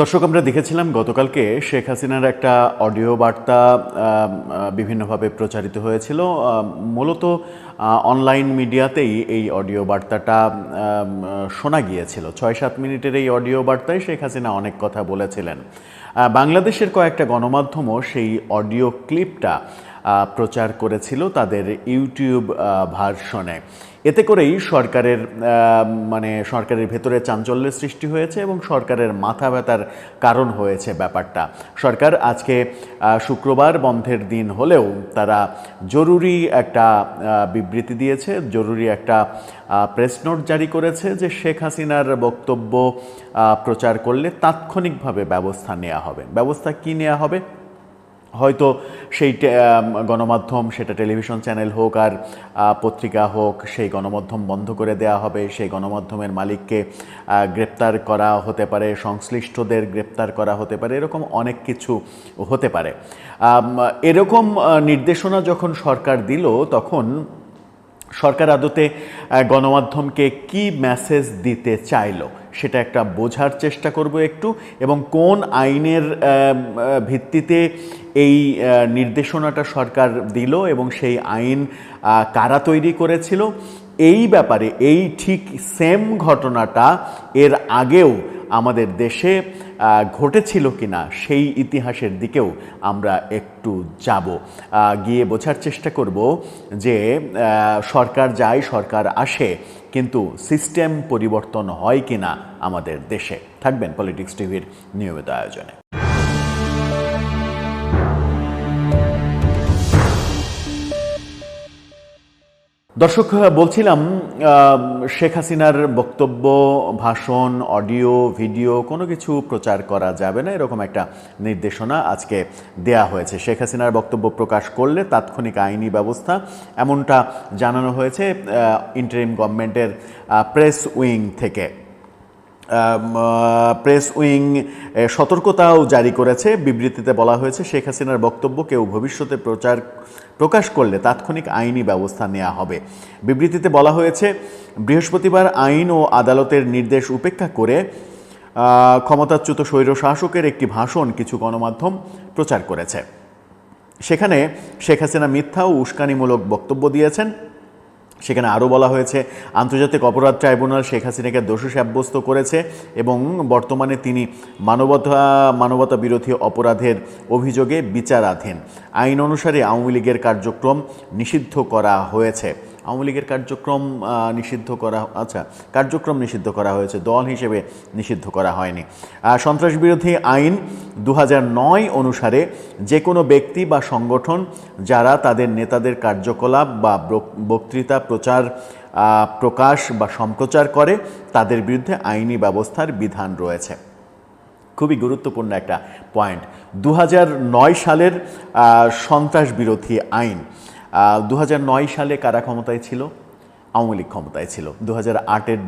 দর্শক, আমরা দেখেছিলাম গতকালকে শেখ হাসিনার একটা অডিও বার্তা বিভিন্নভাবে প্রচারিত হয়েছিল। মূলত অনলাইন মিডিয়াতেই এই অডিও বার্তাটা শোনা গিয়েছিল। ছয় সাত মিনিটের এই অডিও বার্তায় শেখ হাসিনা অনেক কথা বলেছিলেন। বাংলাদেশের কয়েকটা গণমাধ্যমও সেই অডিও ক্লিপটা প্রচার করেছিল তাদের ইউটিউব ভার্সনে। এতে করেই সরকারের মানে সরকারের ভেতরে চাঞ্চল্যের সৃষ্টি হয়েছে এবং সরকারের মাথা ব্যথার কারণ হয়েছে ব্যাপারটা। সরকার আজকে শুক্রবার বন্ধের দিন হলেও তারা জরুরি একটা বিবৃতি দিয়েছে, জরুরি একটা প্রেস নোট জারি করেছে যে শেখ হাসিনার বক্তব্য প্রচার করলে তাৎক্ষণিকভাবে ব্যবস্থা নেওয়া হবে। ব্যবস্থা কি নেওয়া হবে? হয়তো সেই গণমাধ্যম, সেটা টেলিভিশন চ্যানেল হোক আর পত্রিকা হোক, সেই গণমাধ্যম বন্ধ করে দেওয়া হবে। সেই গণমাধ্যমের মালিককে গ্রেপ্তার করা হতে পারে, সংশ্লিষ্টদের গ্রেপ্তার করা হতে পারে, এরকম অনেক কিছু হতে পারে। এরকম নির্দেশনা যখন সরকার দিল, তখন সরকার আদতে গণমাধ্যমকে কি মেসেজ দিতে চাইলো? সেটা একটা বোঝার চেষ্টা করব একটু, এবং কোন আইনের ভিত্তিতে এই নির্দেশনাটা সরকার দিল এবং সেই আইন কারা তৈরি করেছিল। এই ব্যাপারে, এই ঠিক সেম ঘটনাটা এর আগেও আমাদের দেশে ঘটেছিল কিনা সেই ইতিহাসের দিকেও আমরা একটু যাব। গিয়ে বোঝার চেষ্টা করব যে সরকার যায়, সরকার আসে কিন্তু সিস্টেম পরিবর্তন হয় কিনা আমাদের দেশে? থাকবেন পলিটিক্স টিভির নিয়মিত আয়োজনে। দর্শক, বলছিলাম শেখ হাসিনার বক্তব্য, ভাষণ, অডিও, ভিডিও, কোনো কিছু প্রচার করা যাবে না, এরকম একটা নির্দেশনা আজকে দেয়া হয়েছে। শেখ হাসিনার বক্তব্য প্রকাশ করলে তাৎক্ষণিক আইনি ব্যবস্থা, এমনটা জানানো হয়েছে ইন্টারিম গভর্নমেন্টের প্রেস উইং থেকে। প্রেস উইং সতর্কতাও জারি করেছে। বিবৃতিতে বলা হয়েছে, শেখ হাসিনার বক্তব্য কেউ ভবিষ্যতে প্রচার, প্রকাশ করলে তাৎক্ষণিক আইনি ব্যবস্থা নেওয়া হবে। বিবৃতিতে বলা হয়েছে, বৃহস্পতিবার আইন ও আদালতের নির্দেশ উপেক্ষা করে ক্ষমতাচ্যুত স্বৈর শাসকের একটি ভাষণ কিছু গণমাধ্যম প্রচার করেছে। সেখানে শেখ হাসিনা মিথ্যা ও উস্কানিমূলক বক্তব্য দিয়েছেন। সেখানে আরও বলা হয়েছে, আন্তর্জাতিক অপরাধ ট্রাইব্যুনাল শেখ হাসিনাকে দোষী সাব্যস্ত করেছে এবং বর্তমানে তিনি মানবতা মানবতা বিরোধী অপরাধের অভিযোগে বিচারাধীন। আইন অনুসারে আওয়ামী লীগের কার্যক্রম নিষিদ্ধ করা হয়েছে। আওয়ামী লীগের কার্যক্রম নিষিদ্ধ করা আচ্ছা কার্যক্রম নিষিদ্ধ করা হয়েছে, দল হিসেবে নিষিদ্ধ করা হয়নি। সন্ত্রাস বিরোধী আইন দু হাজার নয় অনুসারে যে কোনো ব্যক্তি বা সংগঠন যারা তাদের নেতাদের কার্যকলাপ বা বক- বক্তৃতা, প্রচার প্রকাশ বা সম্প্রচার করে, তাদের বিরুদ্ধে আইনি ব্যবস্থার বিধান রয়েছে। খুবই গুরুত্বপূর্ণ একটা পয়েন্ট। দু হাজার নয় সালের সন্ত্রাস বিরোধী আইন দু হাজার নয় সালে কারা ক্ষমতায় ছিল? আওয়ামী লীগ ক্ষমতায় ছিল। দু হাজার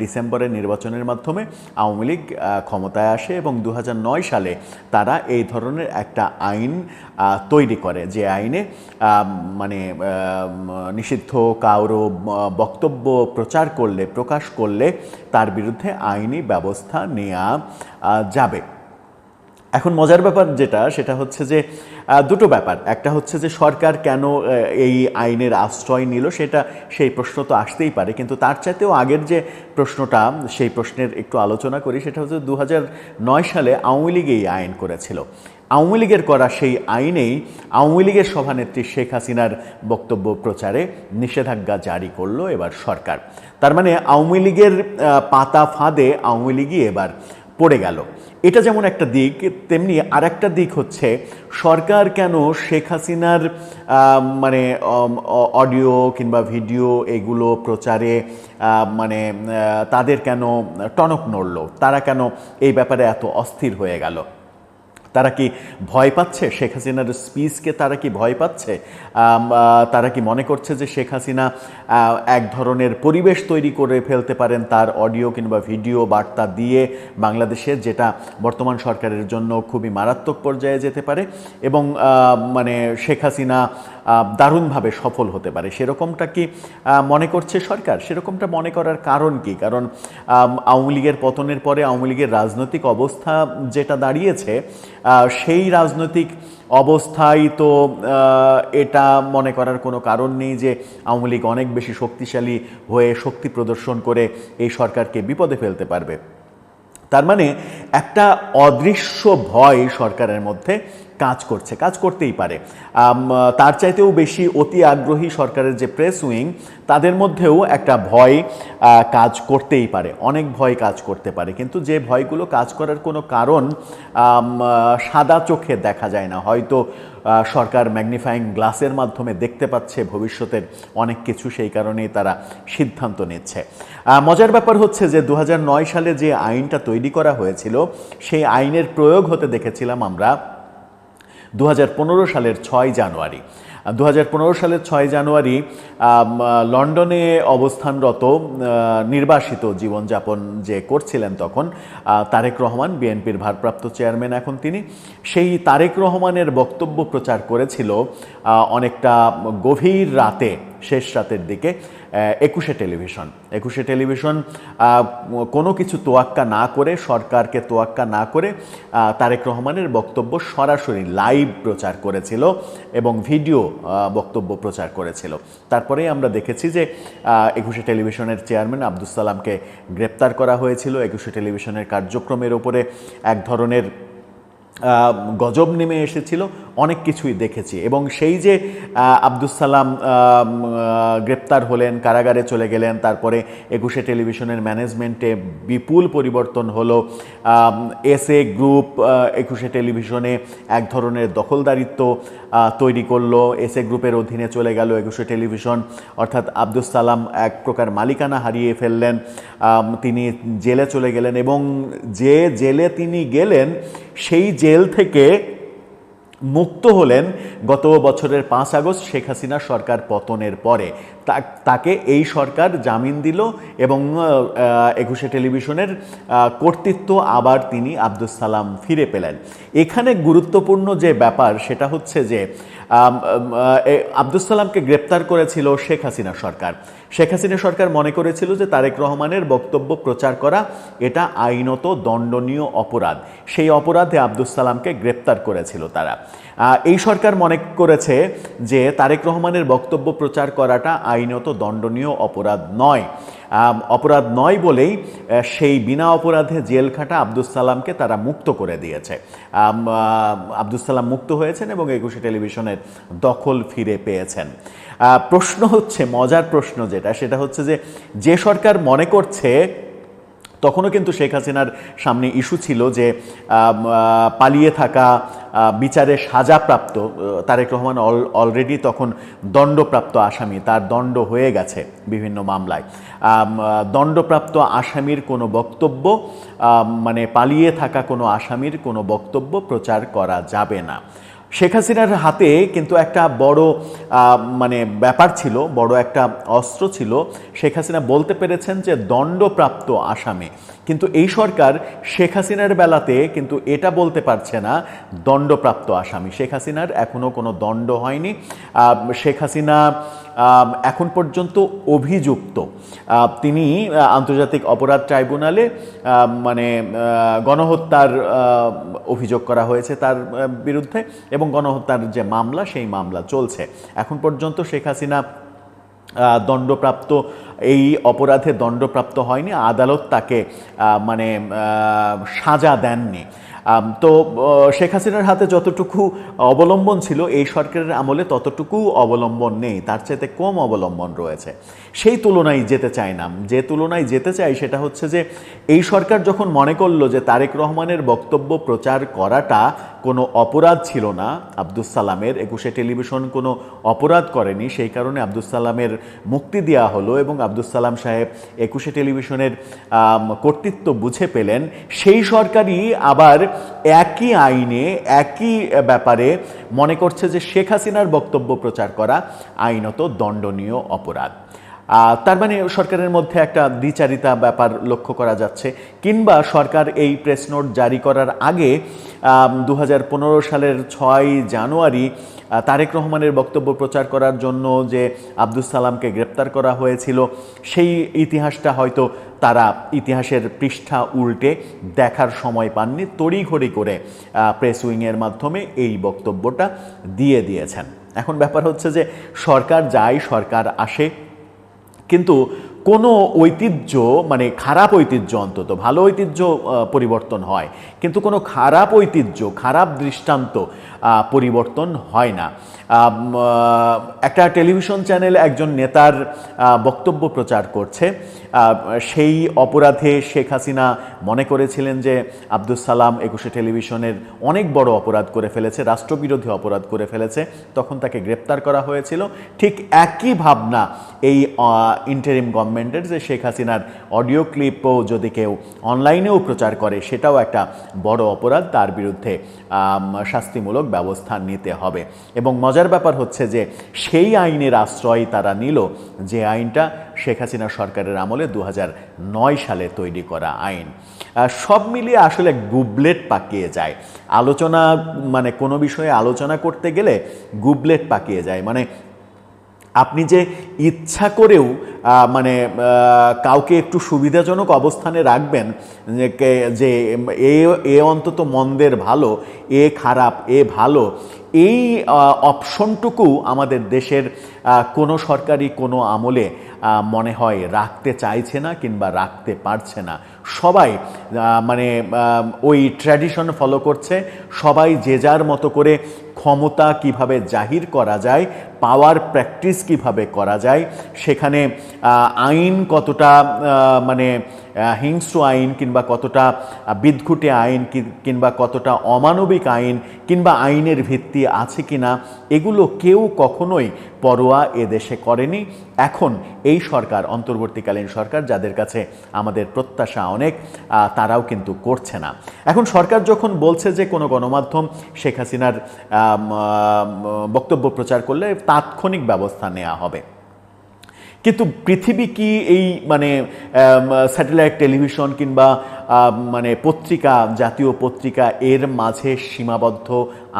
ডিসেম্বরের নির্বাচনের মাধ্যমে আওয়ামী লীগ ক্ষমতায় আসে এবং দু হাজার নয় সালে তারা এই ধরনের একটা আইন তৈরি করে যে আইনে মানে নিষিদ্ধ কারও বক্তব্য প্রচার করলে, প্রকাশ করলে তার বিরুদ্ধে আইনি ব্যবস্থা নেওয়া যাবে। এখন মজার ব্যাপার যেটা, সেটা হচ্ছে যে দুটো ব্যাপার। একটা হচ্ছে যে সরকার কেন এই আইনের আশ্রয় নিল, সেটা সেই প্রশ্ন তো আসতেই পারে, কিন্তু তার চাইতেও আগের যে প্রশ্নটা, সেই প্রশ্নের একটু আলোচনা করি, সেটা হচ্ছে দু সালে আওয়ামী লীগ এই আইন করেছিল। আওয়ামী লীগের করা সেই আইনেই আওয়ামী লীগের সভানেত্রী শেখ হাসিনার বক্তব্য প্রচারে নিষেধাজ্ঞা জারি করল এবার সরকার। তার মানে আওয়ামী লীগের পাতা ফাঁদে আওয়ামী লীগই এবার পড়ে গেল। এটা যেমন একটা দিক, তেমনি আরেকটা দিক হচ্ছে সরকার কেন শেখ হাসিনার মানে অডিও কিংবা ভিডিও এগুলো প্রচারে মানে তাদের কেন টনক নড়ল? তারা কেন এই ব্যাপারে এত অস্থির হয়ে গেল? তারা কি ভয় পাচ্ছে? শেখ হাসিনার স্পিচকে তারা কি ভয় পাচ্ছে? তারা কি মনে করছে যে শেখ হাসিনা এক ধরনের পরিবেশ তৈরি করে ফেলতে পারেন তার অডিও কিংবা ভিডিও বার্তা দিয়ে বাংলাদেশে, যেটা বর্তমান সরকারের জন্য খুবই মারাত্মক পর্যায়ে যেতে পারে? এবং মানে শেখ হাসিনা দারুণভাবে সফল হতে পারে। সেরকমটা কি মনে করছে সরকার? সেরকমটা মনে করার কারণ কি? কারণ আওয়ামী লীগের পতনের পরে আওয়ামী লীগের রাজনৈতিক অবস্থা যেটা দাঁড়িয়েছে সেই রাজনৈতিক অবস্থায় তো এটা মনে করার কোনো কারণ নেই যে আওয়ামী লীগ অনেক বেশি শক্তিশালী হয়ে শক্তি প্রদর্শন করে এই সরকারকে বিপদে ফেলতে পারবে। তার মানে একটা অদৃশ্য ভয় সরকারের মধ্যে কাজ করছে, কাজ করতেই পারে। তার চাইতেও বেশি অতি আগ্রহী সরকারের যে প্রেস উইং তাদের মধ্যেও একটা ভয় কাজ করতেই পারে, অনেক ভয় কাজ করতে পারে। কিন্তু যে ভয়গুলো কাজ করার কোনো কারণ সাদা চোখে দেখা যায় না। হয়তো সরকার ম্যাগনিফাইং গ্লাসের মাধ্যমে দেখতে পাচ্ছে, ভবিষ্যতের অনেক কিছু সেই কারণেই তারা সিদ্ধান্ত নিচ্ছে। মজার ব্যাপার হচ্ছে যে দু হাজার নয় সালে যে আইনটা তৈরি করা হয়েছিল, সেই আইনের প্রয়োগ হতে দেখেছিলাম আমরা। দু হাজার পনেরো সালের ছয় জানুয়ারি। দু হাজার পনেরো সালের ছয় জানুয়ারি লন্ডনে অবস্থানরত নির্বাসিত জীবনযাপন যে করছিলেন তখন তারেক রহমান, বিএনপির ভারপ্রাপ্ত চেয়ারম্যান এখন তিনি, সেই তারেক রহমানের বক্তব্য প্রচার করেছিল অনেকটা গভীর রাতে, শেষ রাতের দিকে একুশে টেলিভিশন। একুশে টেলিভিশন কোনো কিছু তোয়াক্কা না করে, সরকারকে তোয়াক্কা না করে তারেক রহমানের বক্তব্য সরাসরি লাইভ প্রচার করেছিল এবং ভিডিও বক্তব্য প্রচার করেছিল। তারপরে আমরা দেখেছি যে একুশে টেলিভিশনের চেয়ারম্যান আব্দুল সালামকে গ্রেপ্তার করা হয়েছিল। একুশে টেলিভিশনের কার্যক্রমের ওপরে এক ধরনের গজব নেমে এসেছিল অনেক কিছুই দেখেছি। এবং সেই যে আহ, আব্দুস সালাম গ্রেপ্তার হলেন কারাগারে চলে গেলেন তারপরে একুশে টেলিভিশনের ম্যানেজমেন্টে বিপুল পরিবর্তন হলো এস এ গ্রুপ একুশে টেলিভিশনে এক ধরনের দখলদারিত্ব তৈরি করল এস এ গ্রুপের অধীনে চলে গেল একুশে টেলিভিশন। অর্থাৎ আব্দুস সালাম এক প্রকার মালিকানা হারিয়ে ফেললেন তিনি জেলে চলে গেলেন এবং যে জেলে তিনি গেলেন সেই জেল থেকে মুক্ত হলেন গত বছরের পাঁচ আগস্ট শেখ হাসিনা সরকার পতনের পরে। তাকে এই সরকার জামিন দিল এবং একুশে টেলিভিশনের কর্তৃত্ব আবার তিনি আব্দুল সালাম ফিরে পেলেন। এখানে গুরুত্বপূর্ণ যে ব্যাপার সেটা হচ্ছে যে আব্দুস সালামকে গ্রেপ্তার করেছিল শেখ হাসিনা সরকার। শেখ হাসিনা সরকার মনে করেছিল যে তারেক রহমানের বক্তব্য প্রচার করা এটা আইনত দণ্ডনীয় অপরাধ। সেই অপরাধে আব্দুস সালামকে গ্রেপ্তার করেছিল তারা। এই সরকার মনে করেছে যে তারেক রহমানের বক্তব্য প্রচার করাটা আইনত দণ্ডনীয় অপরাধ নয়। অপরাধ নয় বলেই সেই বিনা অপরাধে জেল খাটা আব্দুস সালামকে তারা মুক্ত করে দিয়েছে। আব্দুস সালাম মুক্ত হয়েছেন এবং একুশে টেলিভিশনের দখল ফিরে পেয়েছেন। প্রশ্ন হচ্ছে, মজার প্রশ্ন যেটা, সেটা হচ্ছে যে যে সরকার মনে করছে, তখনও কিন্তু শেখ হাসিনার সামনে ইস্যু ছিল যে পালিয়ে থাকা বিচারে সাজাপ্রাপ্ত তারেক রহমান অল- অলরেডি তখন দণ্ডপ্রাপ্ত আসামি, তার দণ্ড হয়ে গেছে বিভিন্ন মামলায়। দণ্ডপ্রাপ্ত আসামির কোনো বক্তব্য মানে পালিয়ে থাকা কোনো আসামির কোনো বক্তব্য প্রচার করা যাবে না। শেখ হাসিনার হাতে কিন্তু একটা বড় মানে ব্যাপার ছিল, বড় একটা অস্ত্র ছিল। শেখ হাসিনা বলতে পেরেছেন যে দণ্ডপ্রাপ্ত আসামে। কিন্তু এই সরকার শেখ হাসিনার বেলাতে কিন্তু এটা বলতে পারছে না, দণ্ডপ্রাপ্ত আসামি। শেখ হাসিনার এখনও কোনো দণ্ড হয়নি। শেখ হাসিনা এখন পর্যন্ত অভিযুক্ত। তিনি আন্তর্জাতিক অপরাধ ট্রাইব্যুনালে মানে গণহত্যার অভিযোগ করা হয়েছে তার বিরুদ্ধে। এবং গণহত্যার যে মামলা, সেই মামলা চলছে। এখন পর্যন্ত শেখ হাসিনা দণ্ডপ্রাপ্ত, এই অপরাধে দণ্ডপ্রাপ্ত হয়নি, আদালত তাকে মানে সাজা দেননি। তো শেখ হাসিনার হাতে যতটুকু অবলম্বন ছিল, এই সরকারের আমলে ততটুকু অবলম্বন নেই। তার চাইতে কম অবলম্বন রয়েছে। সেই তুলনায় যেতে চাই না। যে তুলনায় যেতে চাই সেটা হচ্ছে যে, এই সরকার যখন মনে করল যে তারেক রহমানের বক্তব্য প্রচার করাটা কোনো অপরাধ ছিল না, আব্দুস সালামের একুশে টেলিভিশন কোনো অপরাধ করেনি, সেই কারণে আব্দুস সালামের মুক্তি দেওয়া হলো এবং আব্দুস সালাম সাহেব একুশে টেলিভিশনের কর্তৃত্ব বুঝে পেলেন। সেই সরকারই আবার একই আইনে, একই ব্যাপারে মনে করছে যে শেখ হাসিনার বক্তব্য প্রচার করা আইনত দণ্ডনীয় অপরাধ। তার মানে সরকারের মধ্যে একটা দ্বিচারিতা ব্যাপার লক্ষ্য করা যাচ্ছে। কিংবা সরকার এই প্রেস নোট জারি করার আগে দু হাজার পনেরো সালের ছয় জানুয়ারি তারেক রহমানের বক্তব্য প্রচার করার জন্য যে আব্দুল সালামকে গ্রেপ্তার করা হয়েছিল, সেই ইতিহাসটা হয়তো তারা ইতিহাসের পৃষ্ঠা উল্টে দেখার সময় পাননি। তড়িঘড়ি করে প্রেস উইংয়ের মাধ্যমে এই বক্তব্যটা দিয়ে দিয়েছেন। এখন ব্যাপার হচ্ছে যে সরকার যায় সরকার আসে কিন্তু কোনো ঐতিহ্য মানে খারাপ ঐতিহ্য অন্তত, ভালো ঐতিহ্য পরিবর্তন হয়। কিন্তু কোনো খারাপ ঐতিহ্য, খারাপ দৃষ্টান্ত পরিবর্তন হয় না। একটা টেলিভিশন চ্যানেল একজন নেতার বক্তব্য প্রচার করছে। সেই অপরাধে শেখ হাসিনা মনে করেছিলেন যে আব্দুল সালাম একুশে টেলিভিশনের অনেক বড় অপরাধ করে ফেলেছে, রাষ্ট্রবিরোধী অপরাধ করে ফেলেছে। তখন তাকে গ্রেপ্তার করা হয়েছিল। ঠিক একই ভাবনা এই ইন্টারিম গভর্নমেন্টের যে শেখ হাসিনার অডিও ক্লিপও যদি কেউ অনলাইনেও প্রচার করে, সেটাও একটা বড় অপরাধ। তার বিরুদ্ধে শাস্তিমূলক ব্যবস্থা নিতে হবে। এবং মজার ব্যাপার হচ্ছে যে, সেই আইনের আশ্রয় তারা নিল যে আইনটা শেখ হাসিনা সরকারের আমলে দু সালে তৈরি করা আইন। সব মিলিয়ে আসলে গুবলেট পাকিয়ে যায়। আলোচনা মানে কোনো বিষয়ে আলোচনা করতে গেলে গুবলেট পাকিয়ে যায়। মানে আপনি যে ইচ্ছা করেও মানে কাউকে একটু সুবিধাজনক অবস্থানে রাখবেন, যে এ এ অন্তত মন্দের ভালো, এ খারাপ, এ ভালো, এই অপশনটুকু আমাদের দেশের কোনো সরকারি, কোনো আমলে মনে হয় রাখতে চাইছে না কিংবা রাখতে পারছে না। সবাই মানে ওই ট্র্যাডিশন ফলো করছে, সবাই যে যার মতো করে ক্ষমতা কীভাবে জাহির করা যায় পাওয়ার প্র্যাকটিস কীভাবে করা যায়, সেখানে আইন কতটা মানে হিংস্র আইন কিংবা কতটা বিদঘুটে আইন কি- কিংবা কতটা অমানবিক আইন কিংবা আইনের ভিত্তি আছে কিনা, এগুলো কেউ কখনোই পরোয়া এ দেশে করেনি। এখন এই সরকার, অন্তর্বর্তীকালীন সরকার, যাদের কাছে আমাদের প্রত্যাশা অনেক তারাও কিন্তু করছে না। এখন সরকার যখন বলছে যে কোনো গণমাধ্যম শেখ হাসিনার বক্তব্য প্রচার করলে তাৎক্ষণিক ব্যবস্থা নেওয়া হবে। কিন্তু পৃথিবী কি এই মানে স্যাটেলাইট টেলিভিশন কিংবা মানে পত্রিকা, জাতীয় পত্রিকা এর মাঝে সীমাবদ্ধ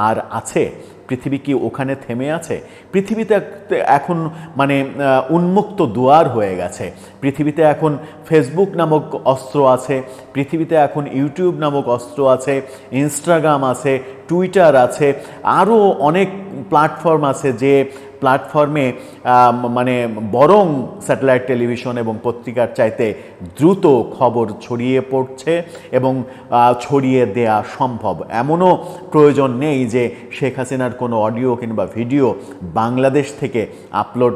আর আছে? পৃথিবী কি ওখানে থেমে আছে? পৃথিবীতে এখন মানে উন্মুক্ত দুয়ার হয়ে গেছে। পৃথিবীতে এখন ফেসবুক নামক অস্ত্র আছে, পৃথিবীতে এখন ইউটিউব নামক অস্ত্র আছে ইনস্টাগ্রাম আছে টুইটার আছে আরও অনেক প্ল্যাটফর্ম আছে যে প্ল্যাটফর্মে মানে বরং স্যাটেলাইট টেলিভিশন এবং পত্রিকার চাইতে দ্রুত খবর ছড়িয়ে পড়ছে এবং ছড়িয়ে দেয়া সম্ভব। এমনও প্রয়োজন নেই যে শেখ হাসিনার কোনো অডিও কিংবা ভিডিও বাংলাদেশ থেকে আপলোড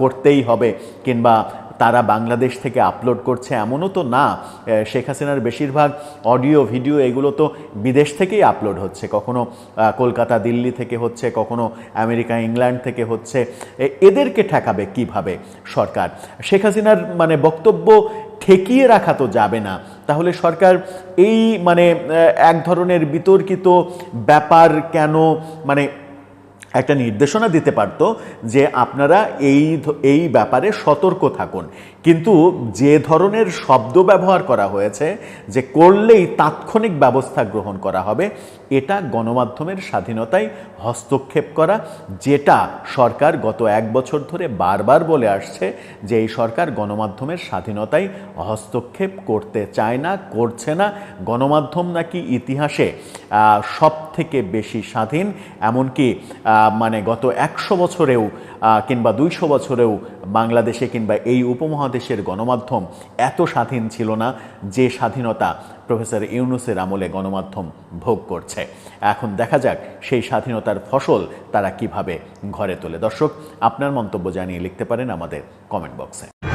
করতেই হবে কিংবা তারা বাংলাদেশ থেকে আপলোড করছে এমনও তো না শেখ হাসিনার বেশিরভাগ অডিও ভিডিও এগুলো তো বিদেশ থেকেই আপলোড হচ্ছে। কখনো কলকাতা, দিল্লি থেকে হচ্ছে, কখনো আমেরিকা, ইংল্যান্ড থেকে হচ্ছে। এদেরকে ঠেকাবে কীভাবে সরকার? শেখ হাসিনার মানে বক্তব্য ঠেকিয়ে রাখা তো যাবে না। তাহলে সরকার এই মানে এক ধরনের বিতর্কিত ব্যাপার কেন মানে একটা নির্দেশনা দিতে পারত যে আপনারা এই এই ব্যাপারে সতর্ক থাকুন। কিন্তু যে ধরনের শব্দ ব্যবহার করা হয়েছে, যে করলেই তাৎক্ষণিক ব্যবস্থা গ্রহণ করা হবে, এটা গণমাধ্যমের স্বাধীনতায় হস্তক্ষেপ করা, যেটা সরকার গত এক বছর ধরে বারবার বলে আসছে যে এই সরকার গণমাধ্যমের স্বাধীনতায় হস্তক্ষেপ করতে চায় না, করছে না। গণমাধ্যম নাকি ইতিহাসে সব থেকে বেশি স্বাধীন। এমনকি মানে গত একশো বছরেও কিংবা দুইশো বছরেও বাংলাদেশে কিংবা এই উপমহাদেশের গণমাধ্যম এত স্বাধীন ছিল না যে স্বাধীনতা প্রফেসর ইউনুসের আমলে গণমাধ্যম ভোগ করছে। এখন দেখা যাক সেই স্বাধীনতার ফসল তারা কীভাবে ঘরে তোলে। দর্শক, আপনার মন্তব্য জানিয়ে লিখতে পারেন আমাদের কমেন্ট বক্সে